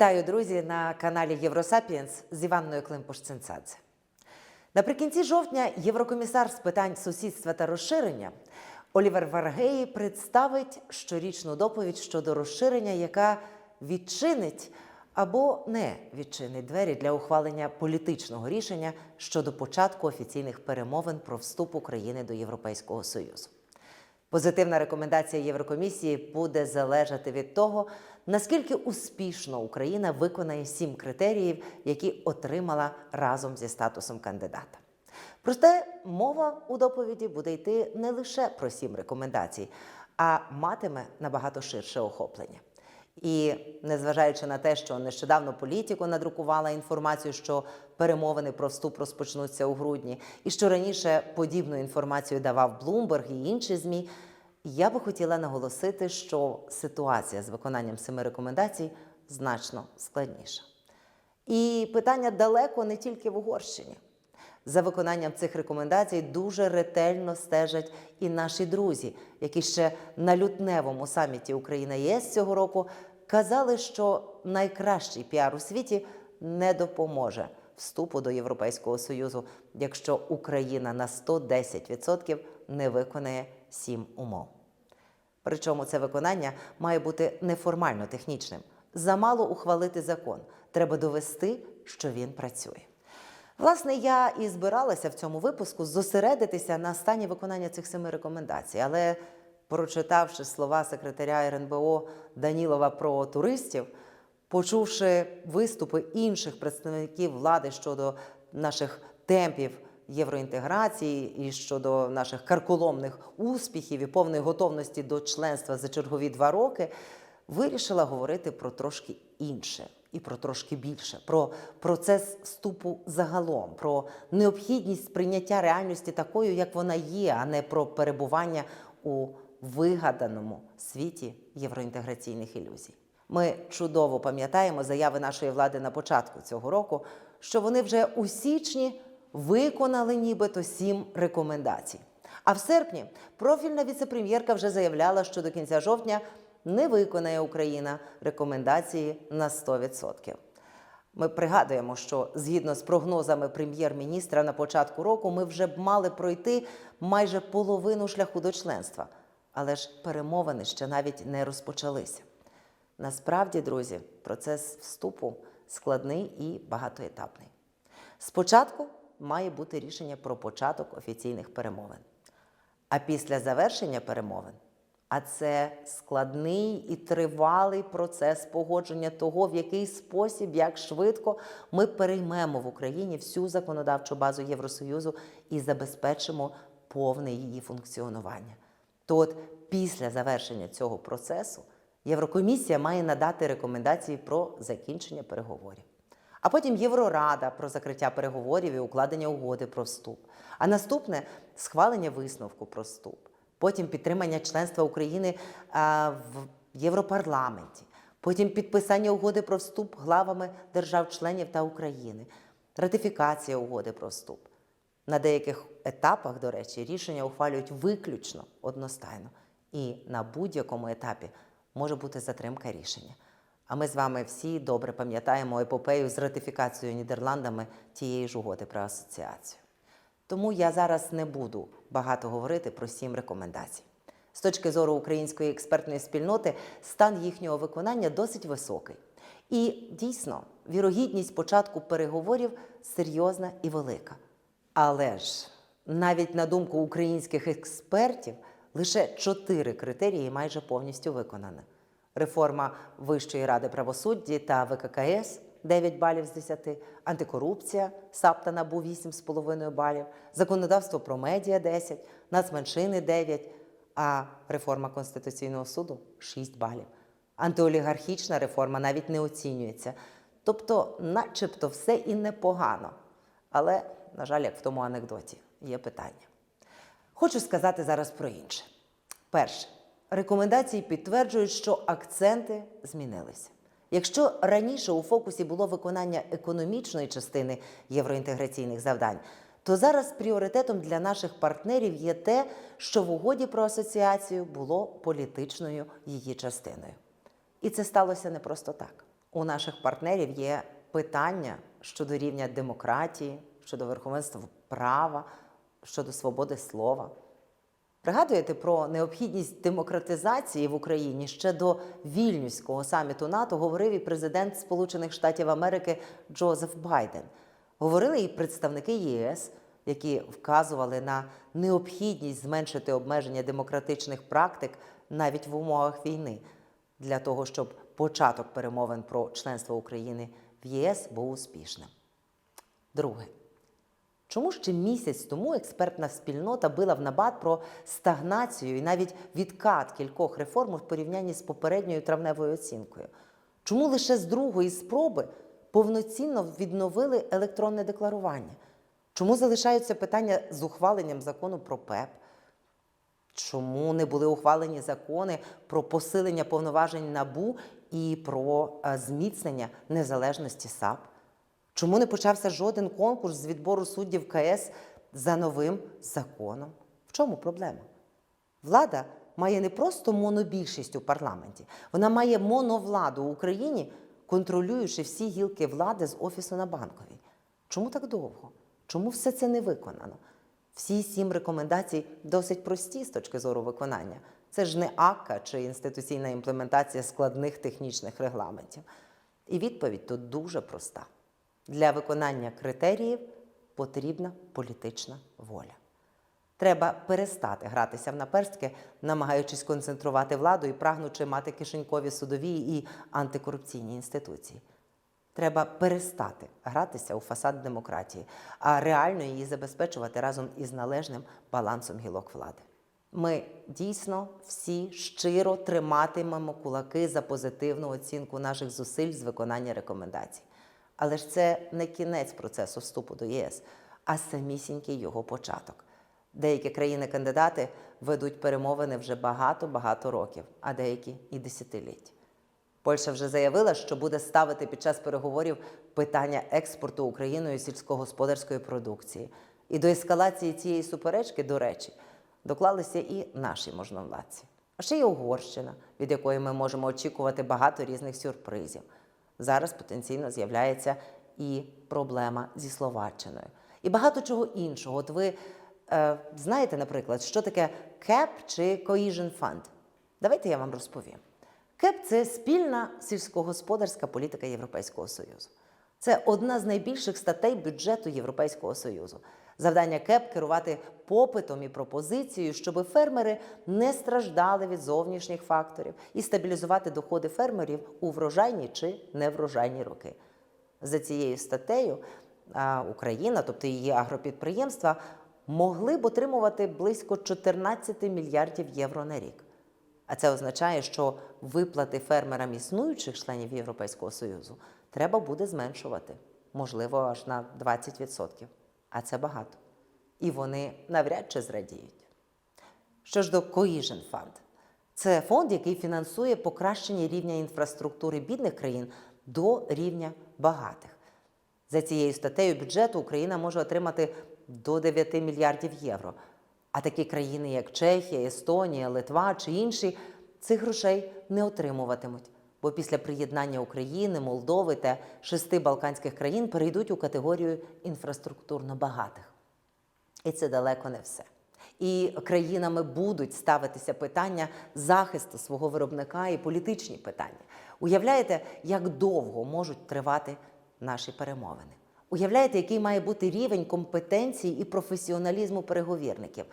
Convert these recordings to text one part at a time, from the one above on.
Вітаю, друзі, на каналі Євросапіенс з Іванною Климпуш-Цинцадзе. Наприкінці жовтня Єврокомісар з питань сусідства та розширення Олівер Варгеї представить щорічну доповідь щодо розширення, яка відчинить або не відчинить двері для ухвалення політичного рішення щодо початку офіційних перемовин про вступ України до Європейського Союзу. Позитивна рекомендація Єврокомісії буде залежати від того, наскільки успішно Україна виконає сім критеріїв, які отримала разом зі статусом кандидата. Проте мова у доповіді буде йти не лише про сім рекомендацій, а матиме набагато ширше охоплення. І незважаючи на те, що нещодавно політико надрукувала інформацію, що перемовини про вступ розпочнуться у грудні, і що раніше подібну інформацію давав Bloomberg і інші змі, я би хотіла наголосити, що ситуація з виконанням семи рекомендацій значно складніша. І питання далеко не тільки в Угорщині. За виконанням цих рекомендацій дуже ретельно стежать і наші друзі, які ще на лютневому саміті Україна ЄС цього року казали, що найкращий піар у світі не допоможе вступу до Європейського Союзу, якщо Україна на 110% не виконає сім умов. Причому це виконання має бути неформально технічним. Замало ухвалити закон. Треба довести, що він працює. Власне, я і збиралася в цьому випуску зосередитися на стані виконання цих семи рекомендацій, але прочитавши слова секретаря РНБО Данілова про туристів, почувши виступи інших представників влади щодо наших темпів євроінтеграції і щодо наших карколомних успіхів і повної готовності до членства за чергові два роки, вирішила говорити про трошки інше і про трошки більше, про процес вступу загалом, про необхідність сприйняття реальності такою, як вона є, а не про перебування у вигаданому світі євроінтеграційних ілюзій. Ми чудово пам'ятаємо заяви нашої влади на початку цього року, що вони вже у січні виконали нібито сім рекомендацій. А в серпні профільна віцепрем'єрка вже заявляла, що до кінця жовтня не виконає Україна рекомендації на 100%. Ми пригадуємо, що згідно з прогнозами прем'єр-міністра на початку року ми вже б мали пройти майже половину шляху до членства. Але ж перемовини ще навіть не розпочалися. Насправді, друзі, процес вступу складний і багатоетапний. Спочатку має бути рішення про початок офіційних перемовин. А після завершення перемовин, а це складний і тривалий процес погодження того, в який спосіб, як швидко ми переймемо в Україні всю законодавчу базу Євросоюзу і забезпечимо повне її функціонування. То от після завершення цього процесу Єврокомісія має надати рекомендації про закінчення переговорів. А потім Єврорада про закриття переговорів і укладення угоди про вступ. А наступне схвалення висновку про вступ. Потім підтримання членства України в Європарламенті. Потім підписання угоди про вступ главами держав-членів та України, ратифікація угоди про вступ. На деяких етапах, до речі, рішення ухвалюють виключно одностайно. І на будь-якому етапі може бути затримка рішення. А ми з вами всі добре пам'ятаємо епопею з ратифікацією Нідерландами тієї ж угоди про асоціацію. Тому я зараз не буду багато говорити про сім рекомендацій. З точки зору української експертної спільноти, стан їхнього виконання досить високий. І дійсно, вірогідність початку переговорів серйозна і велика. Але ж навіть на думку українських експертів, лише чотири критерії майже повністю виконано. Реформа Вищої ради правосуддя та ВККС 9 балів з 10, антикорупція САП та НАБУ 8,5 балів, законодавство про медіа 10, нацменшини 9, а реформа Конституційного суду 6 балів. Антиолігархічна реформа навіть не оцінюється. Тобто, начебто, все і непогано. Але, на жаль, як в тому анекдоті, є питання. Хочу сказати зараз про інше. Перше, рекомендації підтверджують, що акценти змінилися. Якщо раніше у фокусі було виконання економічної частини євроінтеграційних завдань, то зараз пріоритетом для наших партнерів є те, що в угоді про асоціацію було політичною її частиною. І це сталося не просто так. у наших партнерів є питання щодо рівня демократії, щодо верховенства права, щодо свободи слова. Пригадуєте про необхідність демократизації в Україні ще до вільнюського саміту НАТО говорив і президент Сполучених Штатів Америки Джозеф Байден. Говорили і представники ЄС, які вказували на необхідність зменшити обмеження демократичних практик навіть в умовах війни, для того, щоб початок перемовин про членство України в ЄС був успішним. Друге. Чому ще місяць тому експертна спільнота била в набат про стагнацію і навіть відкат кількох реформ в порівнянні з попередньою травневою оцінкою? Чому лише з другої спроби повноцінно відновили електронне декларування? Чому залишаються питання з ухваленням закону про ПЕП? Чому не були ухвалені закони про посилення повноважень НАБУ і про е, зміцнення незалежності САП? Чому не почався жоден конкурс з відбору суддів КС за новим законом? В чому проблема? Влада має не просто монобільшість у парламенті, вона має моновладу в Україні, контролюючи всі гілки влади з офісу на банковій. Чому так довго? Чому все це не виконано? Всі сім рекомендацій досить прості з точки зору виконання. Це ж не АККА чи інституційна імплементація складних технічних регламентів. І відповідь тут дуже проста. Для виконання критеріїв потрібна політична воля. Треба перестати гратися в наперстки, намагаючись концентрувати владу і прагнучи мати кишенькові судові і антикорупційні інституції. Треба перестати гратися у фасад демократії, а реально її забезпечувати разом із належним балансом гілок влади. Ми дійсно всі щиро триматимемо кулаки за позитивну оцінку наших зусиль з виконання рекомендацій. Але ж це не кінець процесу вступу до ЄС, а самісінький його початок. Деякі країни-кандидати ведуть перемовини вже багато-багато років, а деякі і десятиліть. Польща вже заявила, що буде ставити під час переговорів питання експорту Україною сільськогосподарської продукції. І до ескалації цієї суперечки, до речі, доклалися і наші можновладці. А ще й Угорщина, від якої ми можемо очікувати багато різних сюрпризів. Зараз потенційно з'являється і проблема зі Словаччиною. І багато чого іншого. От ви е, знаєте, наприклад, що таке CAP чи Cohesion Fund? Давайте я вам розповім. КЕП це спільна сільськогосподарська політика Європейського Союзу. Це одна з найбільших статей бюджету Європейського Союзу. Завдання КЕП керувати попитом і пропозицією, щоб фермери не страждали від зовнішніх факторів і стабілізувати доходи фермерів у врожайні чи неврожайні роки. За цією статтею Україна, тобто її агропідприємства, могли б отримувати близько 14 мільярдів євро на рік. А це означає, що виплати фермерам існуючих членів Європейського Союзу треба буде зменшувати, можливо, аж на 20%. А це багато. І вони навряд чи зрадіють. Що ж до Cohesion Fund? Це фонд, який фінансує покращення рівня інфраструктури бідних країн до рівня багатих. За цією статтею бюджету Україна може отримати до 9 мільярдів євро. А такі країни, як Чехія, Естонія, Литва чи інші, цих грошей не отримуватимуть, бо після приєднання України, Молдови та шести Балканських країн перейдуть у категорію інфраструктурно багатих. І це далеко не все. І країнами будуть ставитися питання захисту свого виробника і політичні питання. Уявляєте, як довго можуть тривати наші перемовини? Уявляєте, який має бути рівень компетенції і професіоналізму переговірників?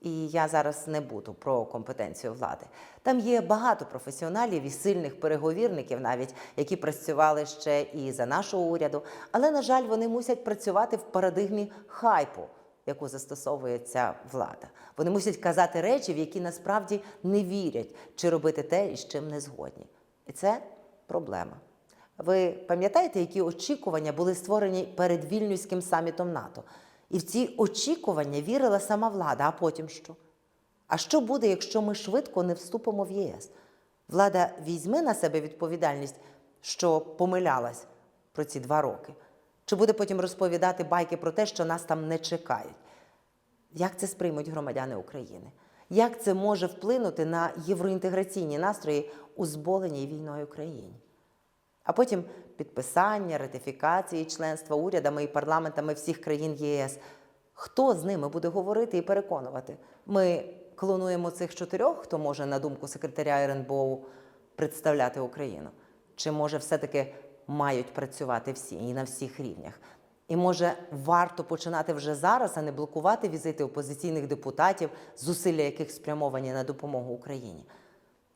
І я зараз не буду про компетенцію влади. Там є багато професіоналів і сильних переговірників, навіть які працювали ще і за нашого уряду. Але, на жаль, вони мусять працювати в парадигмі хайпу, яку застосовує ця влада. Вони мусять казати речі, в які насправді не вірять, чи робити те, із чим не згодні. І це проблема. Ви пам'ятаєте, які очікування були створені перед вільнюським самітом НАТО? І в ці очікування вірила сама влада, а потім що? А що буде, якщо ми швидко не вступимо в ЄС? Влада візьме на себе відповідальність, що помилялась про ці два роки? Чи буде потім розповідати байки про те, що нас там не чекають? Як це сприймуть громадяни України? Як це може вплинути на євроінтеграційні настрої у зболеній війною країні? а потім підписання, ратифікації членства урядами і парламентами всіх країн ЄС. Хто з ними буде говорити і переконувати? Ми клонуємо цих чотирьох, хто може, на думку секретаря РНБО, представляти Україну? Чи може все-таки мають працювати всі і на всіх рівнях? І може варто починати вже зараз, а не блокувати візити опозиційних депутатів, зусилля яких спрямовані на допомогу Україні?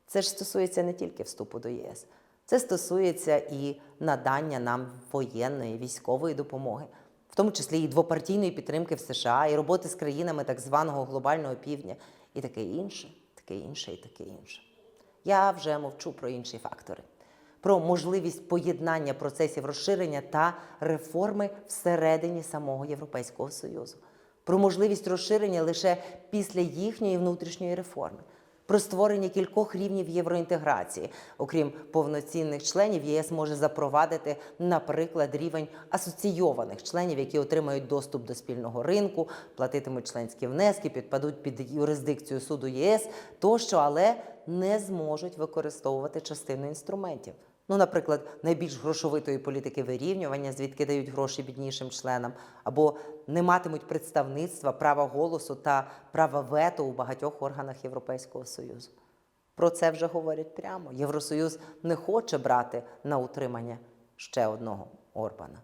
Це ж стосується не тільки вступу до ЄС, це стосується і надання нам воєнної військової допомоги, в тому числі і двопартійної підтримки в США, і роботи з країнами так званого глобального півдня, і таке інше, таке інше, і таке інше. Я вже мовчу про інші фактори, про можливість поєднання процесів розширення та реформи всередині самого Європейського Союзу, про можливість розширення лише після їхньої внутрішньої реформи, про створення кількох рівнів євроінтеграції. Окрім повноцінних членів, ЄС може запровадити, наприклад, рівень асоційованих членів, які отримають доступ до спільного ринку, платитимуть членські внески, підпадуть під юрисдикцію суду ЄС тощо, але не зможуть використовувати частину інструментів. Ну, наприклад, найбільш грошовитої політики вирівнювання, звідки дають гроші біднішим членам, або не матимуть представництва, права голосу та права вето у багатьох органах Європейського Союзу. Про це вже говорять прямо. Євросоюз не хоче брати на утримання ще одного Орбана.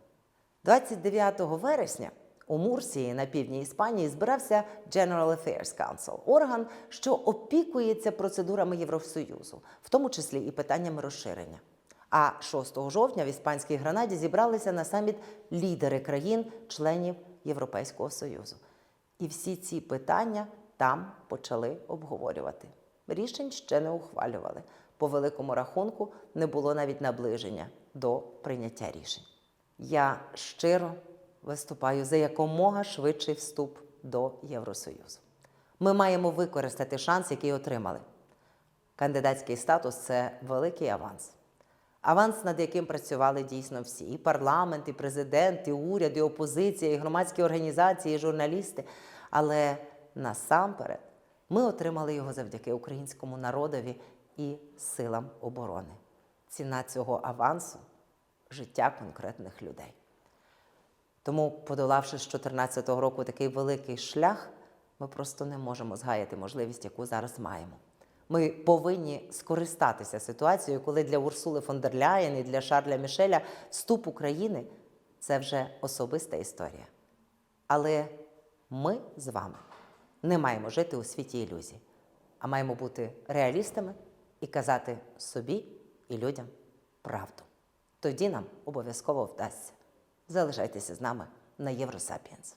29 вересня у Мурсії на півдні Іспанії збирався General Affairs Council, орган, що опікується процедурами Євросоюзу, в тому числі і питаннями розширення. А 6 жовтня в іспанській Гранаді зібралися на саміт лідери країн-членів Європейського Союзу. І всі ці питання там почали обговорювати. Рішень ще не ухвалювали. По великому рахунку не було навіть наближення до прийняття рішень. Я щиро виступаю за якомога швидший вступ до Євросоюзу. Ми маємо використати шанс, який отримали. Кандидатський статус це великий аванс. Аванс, над яким працювали дійсно всі: і парламент, і президент, і уряд, і опозиція, і громадські організації, і журналісти. Але насамперед ми отримали його завдяки українському народові і силам оборони. Ціна цього авансу життя конкретних людей. Тому, подолавши з 2014 року такий великий шлях, ми просто не можемо згаяти можливість, яку зараз маємо. Ми повинні скористатися ситуацією, коли для Урсули фон дер Ляєн і для Шарля Мішеля вступ України це вже особиста історія. Але ми з вами не маємо жити у світі ілюзій, а маємо бути реалістами і казати собі і людям правду. Тоді нам обов'язково вдасться. Залишайтеся з нами на Євросапіенс.